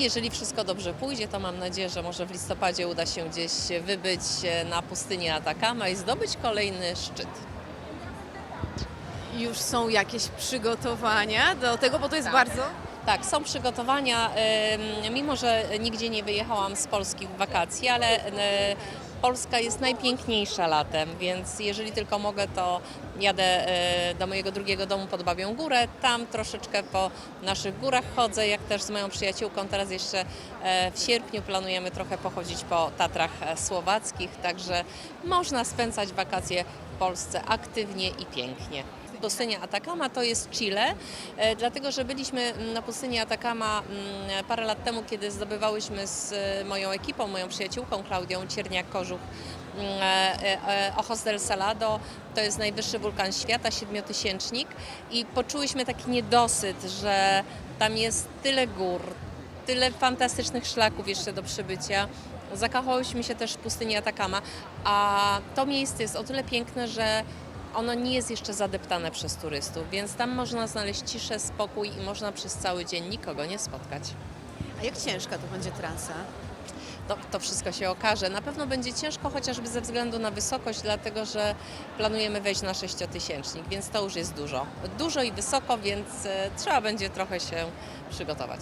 Jeżeli wszystko dobrze pójdzie, to mam nadzieję, że może w listopadzie uda się gdzieś wybyć e, na pustynię Atakama i zdobyć kolejny szczyt. Już są jakieś przygotowania do tego, bo to jest bardzo... Tak, są przygotowania, mimo że nigdzie nie wyjechałam z Polski w wakacji, ale e, Polska jest najpiękniejsza latem, więc jeżeli tylko mogę, to jadę e, do mojego drugiego domu pod Babią Górę. Tam troszeczkę po naszych górach chodzę, jak też z moją przyjaciółką. Teraz jeszcze e, w sierpniu planujemy trochę pochodzić po Tatrach Słowackich, także można spędzać wakacje w Polsce aktywnie i pięknie. Pustynia Atakama to jest Chile, dlatego że byliśmy na pustyni Atakama mm, parę lat temu, kiedy zdobywałyśmy z e, moją ekipą, moją przyjaciółką Klaudią Cierniak-Kożuch mm, e, e, Ojos del Salado. To jest najwyższy wulkan świata, siedmiotysięcznik i poczułyśmy taki niedosyt, że tam jest tyle gór, tyle fantastycznych szlaków jeszcze do przybycia. Zakochałyśmy się też w pustyni Atakama, a to miejsce jest o tyle piękne, że ono nie jest jeszcze zadeptane przez turystów, więc tam można znaleźć ciszę, spokój i można przez cały dzień nikogo nie spotkać. A jak ciężka to będzie trasa? To, to wszystko się okaże. Na pewno będzie ciężko chociażby ze względu na wysokość, dlatego że planujemy wejść na sześciotysięcznik, więc to już jest dużo. Dużo i wysoko, więc e, trzeba będzie trochę się przygotować.